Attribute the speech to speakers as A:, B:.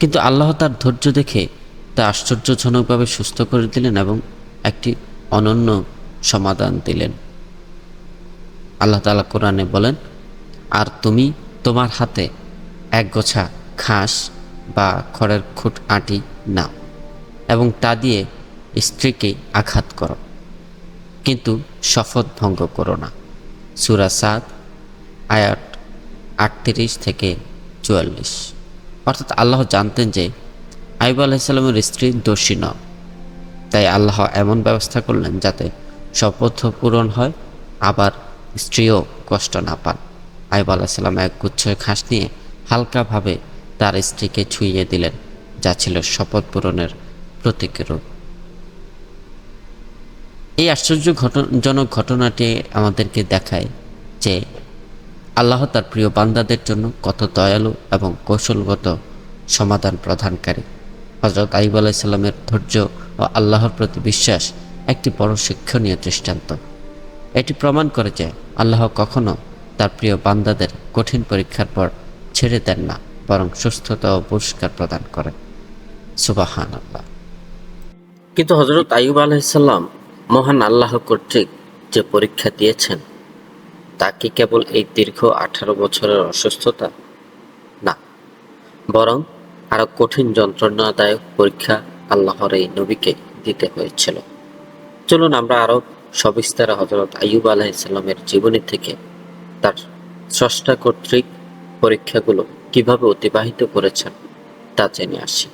A: কিন্তু আল্লাহ তার ধৈর্য দেখে তা আশ্চর্যজনকভাবে সুস্থ করে দিলেন এবং একটি অনন্য সমাধান দিলেন। আল্লাহ তালা কোরআনে বলেন, আর তুমি তোমার হাতে এক গোছা ঘাস বা খড়ের খুঁট আঁটি নাও এবং তা দিয়ে স্ত্রীকে আঘাত করো, কিন্তু শপথ ভঙ্গ করো না। সুরা সাদ, আয়াত আটত্রিশ থেকে চুয়াল্লিশ। অর্থাৎ আল্লাহ জানতেন যে আইব আলাইসাল্লামের স্ত্রী দোষী নন তাই আল্লাহ এমন ব্যবস্থা করলেন যাতে শপথ পূরণ হয়, আবার স্ত্রীও কষ্ট না পান। আইব আলাইসাল্লাম এক গুচ্ছ ঘাস নিয়ে হালকাভাবে তার স্ত্রীকে ছুঁয়ে দিলেন, যা ছিল শপথ পূরণের প্রতীকরূপ এই আশ্চর্যজনক ঘটনাটি আমাদেরকে দেখায় যে আল্লাহ তার প্রিয় বান্দাদের জন্য কত দয়ালু এবং কৌশলগত সমাধান প্রদানকারী। হজরত আইব আলাইসাল্লামের ধৈর্য ও আল্লাহর প্রতি বিশ্বাস একটি বড় শিক্ষণীয় দৃষ্টান্ত। এটি প্রমাণ করে যে আল্লাহ কখনো তার প্রিয় বান্দাদের কঠিন পরীক্ষার পর ছেড়ে দেন না, বরং সুস্থতা ও পুরস্কার প্রদান করেন। সুবাহান আল্লাহ কিন্তু হজরত আইব আলাইসাল্লাম মহান আল্লাহ কর্তৃক যে পরীক্ষা দিয়েছেন তা কি কেবল এই দীর্ঘ আঠারো বছরের অসুস্থতা? না। বরং আরও কঠিন যন্ত্রণাদায়ক পরীক্ষা আল্লাহর এই নবীকে দিতে হয়েছিল। চলুন আমরা আরও সবিস্তারে হজরত আইয়ুব আলাহিসাল্লামের জীবনী থেকে তার স্রষ্টা কর্তৃক পরীক্ষাগুলো কীভাবে অতিবাহিত করেছেন তা জেনে আসি।